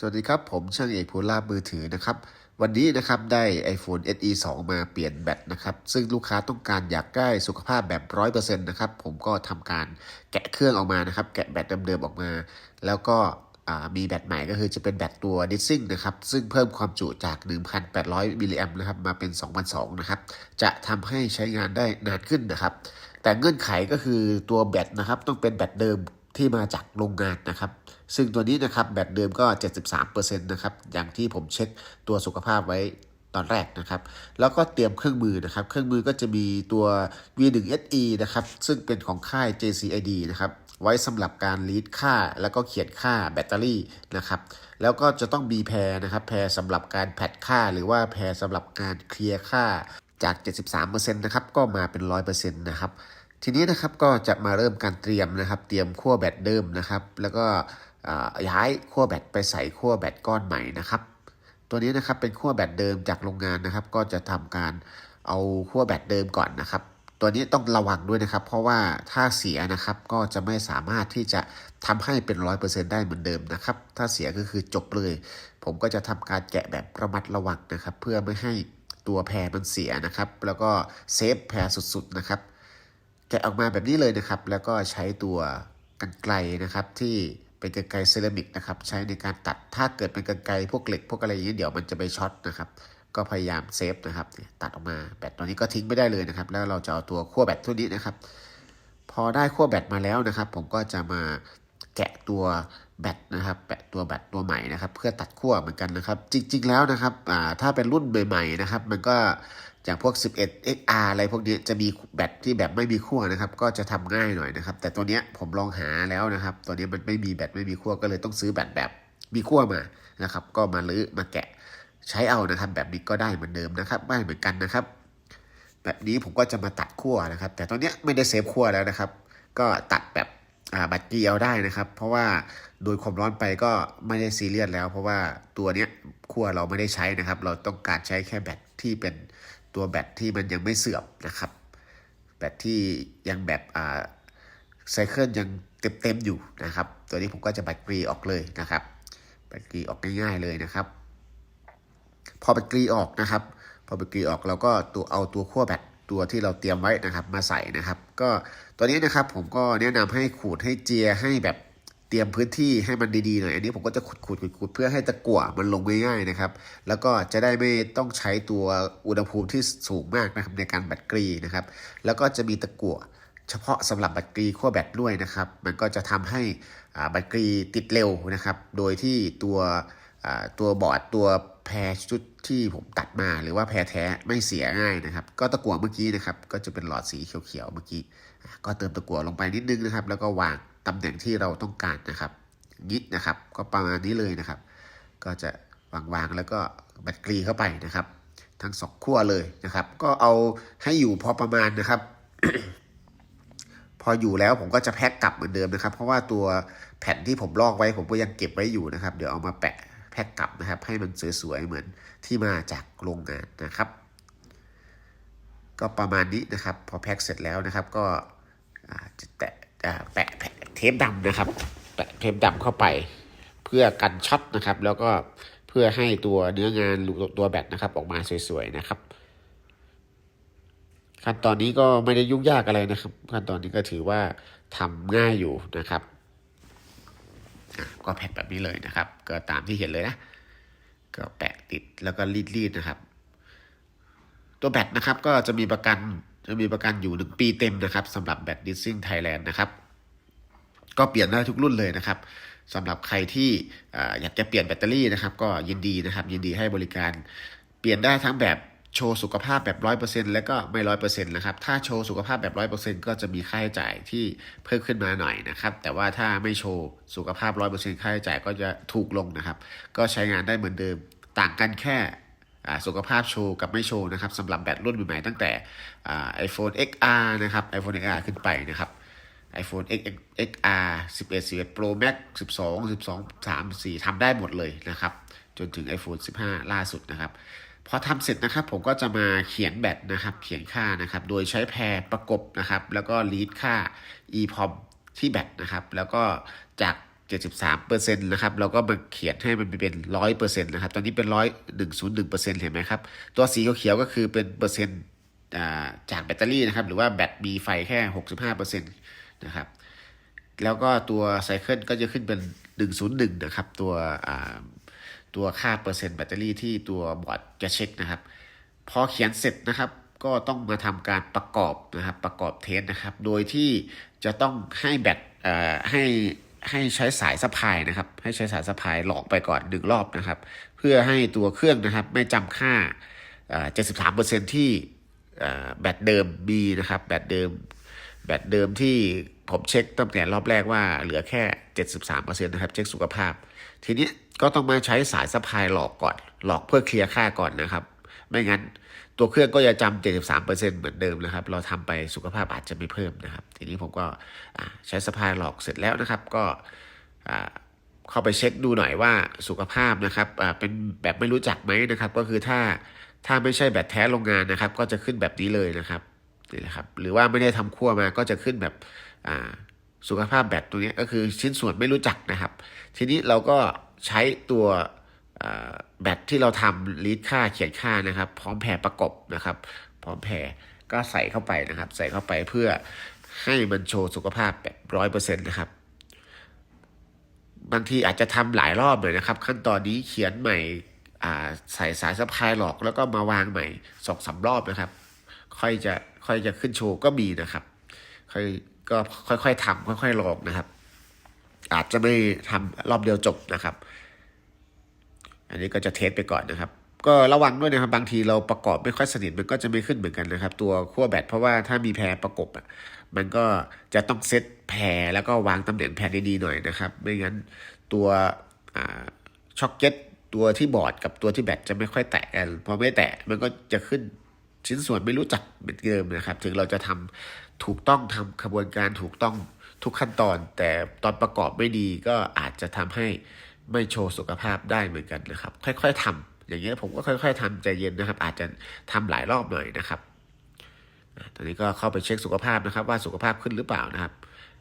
สวัสดีครับ ผมช่างเอกภูลามือถือนะครับ วันนี้นะครับได้ iPhone SE 2 มาเปลี่ยนแบตนะครับ ซึ่งลูกค้าต้องการอยากได้สุขภาพแบบ 100%นะครับ ผมก็ทำการแกะเครื่องออกมานะครับ แกะแบตเดิมๆออกมา แล้วก็มีแบตใหม่ก็คือจะเป็นแบตตัวดิสซิ่งนะครับ ซึ่งเพิ่มความจุจาก 1,800 มิลลิแอมป์นะครับ มาเป็น 2,200 นะครับ จะทำให้ใช้งานได้นานขึ้นนะครับ แต่เงื่อนไขก็คือตัวแบตนะครับต้องเป็นแบตเดิม ที่มาจากโรงงานนะครับ ซึ่งตัวนี้นะครับแบตเดิมก็ 73%นะครับ อย่างที่ผมเช็คตัวสุขภาพไว้ตอนแรกนะครับ แล้วก็เตรียมเครื่องมือนะครับ เครื่องมือก็จะมีตัว V1SE นะครับ ซึ่งเป็นของค่าย JCID นะครับ ไว้สำหรับการรีดค่า แล้วก็เขียนค่าแบตเตอรี่นะครับ แล้วก็จะต้องมีแพรนะครับ แพรสำหรับการแพดค่า หรือว่าแพรสำหรับการเคลียร์ค่าจาก 73%นะครับ ก็มาเป็น 100%นะครับ ทีนี้นะครับก็จะมาเริ่มการเตรียมนะครับ เตรียมขั้วแบตเดิมนะครับ แล้วก็ย้ายขั้วแบตไปใส่ขั้วแบตก้อนใหม่นะครับ ตัวนี้นะครับเป็นขั้วแบตเดิมจากโรงงานนะครับ ก็จะทำการเอาขั้วแบตเดิมก่อนนะครับ ตัวนี้ต้องระวังด้วยนะครับ เพราะว่าถ้าเสียนะครับก็จะไม่สามารถที่จะทำให้เป็นร้อยเปอร์เซ็นได้เหมือนเดิมนะครับ ถ้าเสียก็คือจบเลย ผมก็จะทำการแกะแบบระมัดระวังนะครับ เพื่อไม่ให้ตัวแพรมันเสียนะครับ แล้วก็เซฟแพรสุดๆนะครับ แกะออกมาแบบนี้เลยนะครับ แล้วก็ใช้ตัวกันไกลนะครับที่เป็นกันไกลเซรามิกนะครับใช้ในการตัดถ้าเกิดเป็นกันไกลพวกเหล็กพวกอะไรอย่างนี้เดี๋ยวมันจะไปช็อตนะครับก็พยายามเซฟนะครับตัดออกมาแบตตัวนี้ก็ทิ้งไม่ได้เลยนะครับ แล้วเราจะเอาตัวขั้วแบตตัวนี้นะครับ พอได้ขั้วแบตมาแล้วนะครับ ผมก็จะมาแกะตัวแบตนะครับแปะตัวแบตตัวใหม่นะครับ เพื่อตัดขั้วเหมือนกันนะครับ จริง ๆ แล้วนะครับถ้าเป็นรุ่นใหม่ๆนะครับ มันก็ อย่างพวก 11 XR อะไรพวกนี้จะมีแบตที่แบบไม่มีขั้วนะครับ ก็จะทำง่ายหน่อยนะครับ แต่ตัวเนี้ยผมลองหาแล้วนะครับ ตัวนี้มันไม่มีแบตไม่มีขั้วก็เลยต้องซื้อแบตแบบมีขั้วมานะครับ ก็มาลื้อมาแกะใช้เอานะครับ แบบนี้ก็ได้เหมือนเดิมนะครับได้เหมือนกันนะครับ แบบนี้ผมก็จะมาตัดขั้วนะครับ แต่ตอนนี้ไม่ได้เซฟขั้วแล้วนะครับ ก็ตัดแบบบัตรเกียวได้นะครับ เพราะว่าโดยความร้อนไปก็ไม่ได้ซีเรียสแล้ว เพราะว่าตัวเนี้ยขั้วเราไม่ได้ใช้นะครับ เราต้องการใช้แค่แบตที่เป็น ตัวแบตที่มันยังไม่เสื่อมนะครับ แบตที่ยังแบบอ่าไซเคิลยังเต็มๆอยู่นะครับ ตัวนี้ผมก็จะแบตกรีออกเลยนะครับแบตกรีออกง่ายๆเลยนะครับ พอแบตกรีออกนะครับ พอแบตกรีออกเราก็ตัวเอาตัวขั้วแบตตัวที่เราเตรียมไว้นะครับมาใส่นะครับ ก็ตัวนี้นะครับผมก็แนะนำให้ขูดให้เจียให้แบบ เตรียมพื้นที่ให้มันดีๆหน่อย อันนี้ผมก็จะขูดขูดขูดขดเพื่อให้ตะกั่วมันลงง่ายๆนะครับ แล้วก็จะได้ไม่ต้องใช้ตัวอุณหภูมิที่สูงมากนะครับในการแบตกรีนะครับ แล้วก็จะมีตะกั่วเฉพาะสำหรับแบตกรีขั้วแบตด้วยนะครับ มันก็จะทำให้แบตกรีติดเร็วนะครับ โดยที่ตัวตัวบอร์ดตัวแพรชุดที่ผมตัดมาหรือว่าแพรแท้ไม่เสียง่ายนะครับ ก็ตะกั่วเมื่อกี้นะครับ ก็จะเป็นหลอดสีเขียวๆเมื่อกี้ ก็เติมตะกั่วลงไปนิดนึงนะครับ แล้วก็วาง ตำแหน่งที่เราต้องการนะครับยิดนะครับ ก็ประมาณนี้เลยนะครับ ก็จะวางๆแล้วก็แบตกรีเข้าไปนะครับ ทั้งสองขั้วเลยนะครับ ก็เอาให้อยู่พอประมาณนะครับ พออยู่แล้วผมก็จะแพ็กกลับเหมือนเดิมนะครับ เพราะว่าตัวแผ่นที่ผมลอกไว้ผมก็ยังเก็บไว้อยู่นะครับ เดี๋ยวเอามาแปะแพ็กกลับนะครับ ให้มันสวยๆเหมือนที่มาจากโรงงานนะครับ ก็ประมาณนี้นะครับ พอแพ็กเสร็จแล้วนะครับ ก็จะแตะ แปะเทปดำนะครับ แปะเทปดำเข้าไป เพื่อกันช็อตนะครับ แล้วก็เพื่อให้ตัวเนื้องานหรือตัวแบตนะครับ ออกมาสวยๆนะครับ ขั้นตอนนี้ก็ไม่ได้ยุ่งยากอะไรนะครับ ขั้นตอนนี้ก็ถือว่าทำง่ายอยู่นะครับก็แพ็คแบบนี้เลยนะครับ ก็ตามที่เห็นเลยนะ ก็แปะติดแล้วก็รีดๆนะครับ ตัวแบตนะครับก็จะมีประกัน จะมีประกันอยู่หนึ่งปีเต็มนะครับสำหรับแบตดิสซิ่งไทยแลนด์นะครับ ก็เปลี่ยนได้ทุกรุ่นเลยนะครับสำหรับใครที่อยากจะเปลี่ยนแบตเตอรี่นะครับ ก็ยินดีนะครับ ยินดีให้บริการ เปลี่ยนได้ทั้งแบบโชว์สุขภาพแบบร้อยเปอร์เซ็นต์และก็ไม่ร้อยเปอร์เซ็นต์นะครับ ถ้าโชว์สุขภาพแบบร้อยเปอร์เซ็นต์ก็จะมีค่าใช้จ่ายที่เพิ่มขึ้นมาหน่อยนะครับ แต่ว่าถ้าไม่โชว์สุขภาพร้อยเปอร์เซ็นต์ค่าใช้จ่ายก็จะถูกลงนะครับ ก็ใช้งานได้เหมือนเดิม ต่างกันแค่ สุขภาพโชว์กับไม่โชว์นะครับสำหรับแบตรุ่นใหม่ๆตั้งแต่อ่า iPhone XR นะครับ iPhone XR ขึ้นไปนะครับ iPhone X XR 11 11 Pro Max 12 12 3 4ทำได้หมดเลยนะครับ จนถึง iPhone 15 ล่าสุดนะครับ พอทำเสร็จนะครับ ผมก็จะมาเขียนแบตนะครับ เขียนค่านะครับ โดยใช้แพรประกบนะครับ แล้วก็รีดค่า EPROM ที่แบตนะครับ แล้วก็จาก 73เปอร์เซ็นต์นะครับเราก็มาเขียนให้มันเป็นร้อยเปอร์เซ็นต์นะครับ ตอนนี้เป็นร้อยหนึ่งศูนย์หนึ่งเปอร์เซ็นต์เห็นไหมครับ ตัวสีเขียวก็คือเป็นเปอร์เซ็นต์จากแบตเตอรี่นะครับ หรือว่าแบตมีไฟแค่หกสิบห้าเปอร์เซ็นต์นะครับ แล้วก็ตัวไซเคิลก็จะขึ้นเป็นหนึ่งศูนย์หนึ่งนะครับ ตัวตัวค่าเปอร์เซ็นต์แบตเตอรี่ที่ตัวบอร์ดจะเช็คนะครับ พอเขียนเสร็จนะครับ ก็ต้องมาทำการประกอบนะครับ ประกอบเทสนะครับ โดยที่จะต้องให้แบตให้ ให้ใช้สายสะพายนะครับ ให้ใช้สายสะพายหลอกไปก่อนหนึ่งรอบนะครับ เพื่อให้ตัวเครื่องนะครับไม่จำค่าเอ่อ73%ที่เอ่แบตเดิมมีนะครับ แบตเดิม แบตเดิมที่ผมเช็คตั้งแต่รอบแรกว่าเหลือแค่ 73%นะครับ เช็คสุขภาพ ทีนี้ก็ต้องมาใช้สายสะพายหลอกก่อน หลอกเพื่อเคลียร์ค่าก่อนนะครับ ไม่งั้น ตัวเครื่องก็จะจำ73%เหมือนเดิมนะครับ เราทำไปสุขภาพอาจจะไม่เพิ่มนะครับ ทีนี้ผมก็ใช้สะพายหลอกเสร็จแล้วนะครับ ก็เข้าไปเช็คดูหน่อยว่าสุขภาพนะครับเป็นแบบไม่รู้จักไหมนะครับ ก็คือถ้าถ้าไม่ใช่แบบแท้โรงงานนะครับ ก็จะขึ้นแบบนี้เลยนะครับนี่นะครับหรือว่าไม่ได้ทำคั่วมาก็จะขึ้นแบบสุขภาพแบตตัวนี้ก็คือชิ้นส่วนไม่รู้จักนะครับ ทีนี้เราก็ใช้ตัว แบตที่เราทำลีดค่าเขียนค่านะครับ พร้อมแผ่ประกบนะครับ พร้อมแผ่ก็ใส่เข้าไปนะครับ ใส่เข้าไปเพื่อให้มันโชว์สุขภาพแบบร้อยเปอร์เซ็นต์นะครับบางทีอาจจะทำหลายรอบเลยนะครับ ขั้นตอนนี้เขียนใหม่ใส่สายสะพายหลอกแล้วก็มาวางใหม่สองสามรอบนะครับ ค่อยจะค่อยจะขึ้นโชว์ก็มีนะครับค่อยก็ค่อยๆทำค่อย ๆ ลองนะครับ อาจจะไม่ทำรอบเดียวจบนะครับ อันนี้ก็จะเทสไปก่อนนะครับ ก็ระวังด้วยนะครับ บางทีเราประกอบไม่ค่อยสนิทมันก็จะไม่ขึ้นเหมือนกันนะครับ ตัวขั้วแบตเพราะว่าถ้ามีแพรประกบอะมันก็จะต้องเซตแพรแล้วก็วางตำแหน่งแพรดีๆหน่อยนะครับ ไม่งั้นตัวช็อคเก็ตตัวที่บอร์ดกับตัวที่แบตจะไม่ค่อยแตะกันพอไม่แตะมันก็จะขึ้นชิ้นส่วนไม่รู้จักเหมือนเดิมนะครับ ถึงเราจะทำถูกต้องทำขบวนการถูกต้องทุกขั้นตอน แต่ตอนประกอบไม่ดีก็อาจจะทำให้ ไม่โชว์สุขภาพได้เหมือนกันนะครับ ค่อยๆทำอย่างเงี้ยผมก็ค่อย ๆทำใจเย็นนะครับ อาจจะทำหลายรอบหน่อยนะครับตอนนี้ก็เข้าไปเช็คสุขภาพนะครับ ว่าสุขภาพขึ้นหรือเปล่านะครับ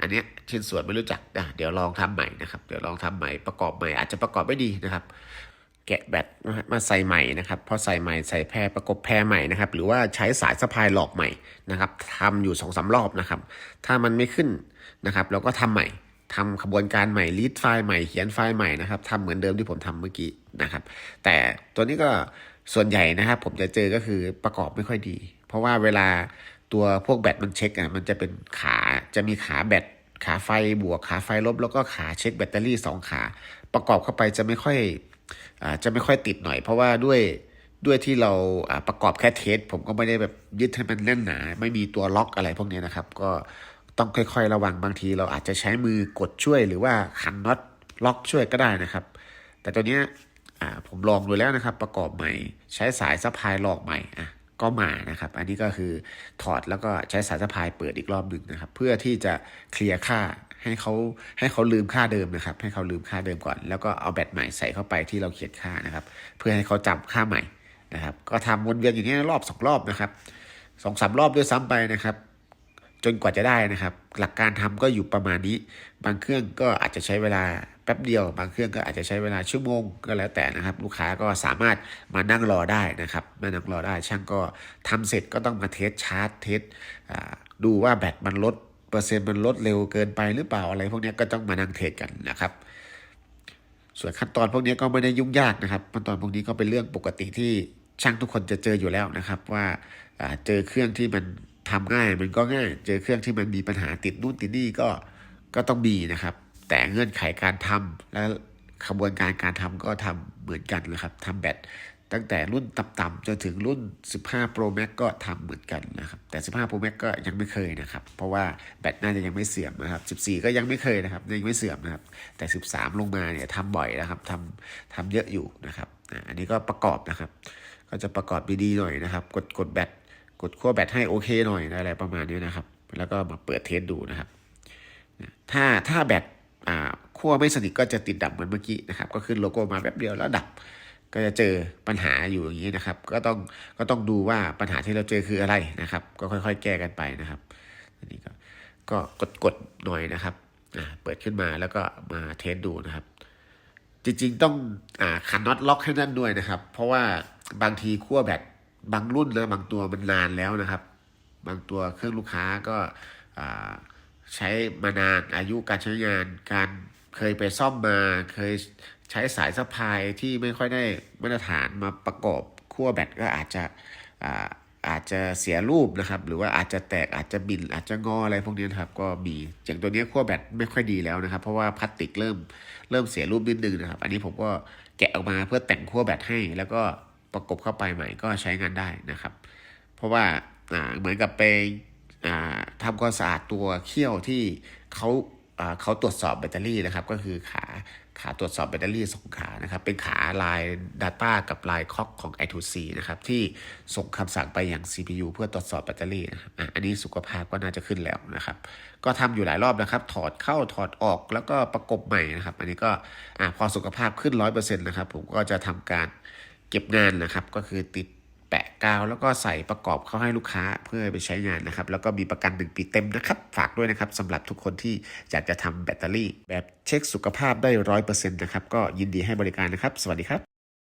อันเนี้ยชิ้นส่วนไม่รู้จักอะเดี๋ยวลองทำใหม่นะครับ เดี๋ยวลองทำใหม่ประกอบใหม่อาจจะประกอบไม่ดีนะครับ แกะแบตมาใส่ใหม่นะครับพอใส่ใหม่ใส่แพรประกบแพรใหม่นะครับ หรือว่าใช้สายสะพายหลอกใหม่นะครับทำอยู่สองสารอบนะครับ ถ้ามันไม่ขึ้นนะครับ เราก็ทำใหม่ ทำขบวนการใหม่รีดไฟล์ใหม่เขียนไฟล์ใหม่นะครับทำเหมือนเดิมที่ผมทำเมื่อกี้นะครับ แต่ตัวนี้ก็ส่วนใหญ่นะครับ ผมจะเจอก็คือประกอบไม่ค่อยดี เพราะว่าเวลาตัวพวกแบตมันเช็คอะมันจะเป็นขาจะมีขาแบตขาไฟบวกขาไฟลบ แล้วก็ขาเช็คแบตเตอรี่สองขา ประกอบเข้าไปจะไม่ค่อยอ่าจะไม่ค่อยติดหน่อย เพราะว่าด้วยด้วยที่เราอ่าประกอบแค่เทส ผมก็ไม่ได้แบบยึดให้มันแน่นหนา ไม่มีตัวล็อกอะไรพวกนี้นะครับ ก็ ต้องค่อยๆ ระวังบางที เราอาจจะใช้มือกดช่วยหรือว่าขันน็อตล็อกช่วยก็ได้นะครับ แต่ตัวเนี้ยผมลองดูแล้วนะครับ ประกอบใหม่ใช้สายสะพายหลอกใหม่อะก็มานะครับ อันนี้ก็คือถอดแล้วก็ใช้สายสะพายเปิดอีกรอบหนึ่งนะครับ เพื่อที่จะเคลียร์ค่าให้เขาให้เขาลืมค่าเดิมนะครับ ให้เขาลืมค่าเดิมก่อน แล้วก็เอาแบตใหม่ใส่เข้าไปที่เราเขียนค่านะครับ เพื่อให้เขาจำค่าใหม่นะครับ ก็ทำวนเวียนอย่างนี้รอบสองรอบนะครับสองสามรอบด้วยซ้ำไปนะครับ จนกว่าจะได้นะครับ หลักการทำก็อยู่ประมาณนี้ บางเครื่องก็อาจจะใช้เวลาแป๊บเดียว บางเครื่องก็อาจจะใช้เวลาชั่วโมงก็แล้วแต่นะครับ ลูกค้าก็สามารถมานั่งรอได้นะครับมานั่งรอได้ ช่างก็ทำเสร็จก็ต้องมาเทสชาร์จเทสดูว่าแบตมันลดเปอร์เซ็นต์มันลดเร็วเกินไปหรือเปล่าอะไรพวกนี้ก็ต้องมานั่งเทสกันนะครับ ส่วนขั้นตอนพวกนี้ก็ไม่ได้ยุ่งยากนะครับขั้นตอนพวกนี้ก็เป็นเรื่องปกติที่ช่างทุกคนจะเจออยู่แล้วนะครับ ว่าเจอเครื่องที่มัน ทำง่ายมันก็ง่าย เจอเครื่องที่มันมีปัญหาติดนู่นติดนี่ก็ก็ต้องมีนะครับ แต่เงื่อนไขการทำและขบวนการการทำก็ทำเหมือนกันนะครับทำแบตตั้งแต่รุ่นต่ำๆจนถึงรุ่น 15 Pro Max ก็ทำเหมือนกันนะครับ แต่ 15 Pro Max ก็ยังไม่เคยนะครับ เพราะว่าแบตน่าจะยังไม่เสื่อมนะครับ 14 ก็ยังไม่เคยนะครับ ยังไม่เสื่อมนะครับ แต่ 13 ลงมาเนี่ยทำบ่อยนะครับทำทำเยอะอยู่นะครับ อันนี้ก็ประกอบนะครับ ก็จะประกอบดีๆหน่อยนะครับ กดกดแบต กดขั้วแบตให้โอเคหน่อยอะไรประมาณนี้นะครับ แล้วก็มาเปิดเทสดูนะครับ ถ้าถ้าแบตขั้วไม่สนิทก็จะติดดับเหมือนเมื่อกี้นะครับ ก็ขึ้นโลโก้มาแป๊บเดียวแล้วดับ ก็จะเจอปัญหาอยู่อย่างนี้นะครับ ก็ต้องก็ต้องดูว่าปัญหาที่เราเจอคืออะไรนะครับ ก็ค่อยๆ แก้กันไปนะครับอันนี้ก็ก็กดกดหน่อยนะครับเปิดขึ้นมาแล้วก็มาเทสดูนะครับ จริงๆต้องอขันน็อตล็อกให้นั่นด้วยนะครับ เพราะว่าบางทีขั้วแบต บางรุ่นนะบางตัวมันนานแล้วนะครับ บางตัวเครื่องลูกค้าก็ใช้มานานอายุการใช้งานการเคยไปซ่อมมาเคยใช้สายสะพายที่ไม่ค่อยได้มาตรฐานมาประกอบขั้วแบตก็อาจจะอาอาจจะเสียรูปนะครับ หรือว่าอาจจะแตกอาจจะบินอาจจะงออะไรพวกนี้นะครับ ก็มีอย่างตัวนี้ขั้วแบตไม่ค่อยดีแล้วนะครับ เพราะว่าพลาสติกเริ่มเริ่มเสียรูปนิดนึงนะครับ อันนี้ผมก็แกะออกมาเพื่อแต่งขั้วแบตให้แล้วก็ ประกบเข้าไปใหม่ก็ใช้งานได้นะครับ เพราะว่าเหมือนกับไปทำความสะอาดตัวเขี้ยวที่เขาเขาตรวจสอบแบตเตอรี่นะครับ ก็คือขาขาตรวจสอบแบตเตอรี่สองขานะครับ เป็นขาลาย Data กับลายคอกของ i2c นะครับ ที่ส่งคำสั่งไปยัง CPU เพื่อตรวจสอบแบตเตอรี่นะครับอันนี้สุขภาพก็น่าจะขึ้นแล้วนะครับ ก็ทำอยู่หลายรอบนะครับ ถอดเข้าถอดออกแล้วก็ประกบใหม่นะครับ อันนี้ก็อพอสุขภาพขึ้น 100%นะครับ ผมก็จะทำการ เก็บงานนะครับ ก็คือติดแปะกาวแล้วก็ใส่ประกอบเข้าให้ลูกค้าเพื่อไปใช้งานนะครับ แล้วก็มีประกัน 1 ปีเต็มนะครับ ฝากด้วยนะครับสำหรับทุกคนที่อยากจะทำแบตเตอรี่ แบบเช็คสุขภาพได้ร้อยเปอร์เซ็นต์นะครับ ก็ยินดีให้บริการนะครับ สวัสดีครับ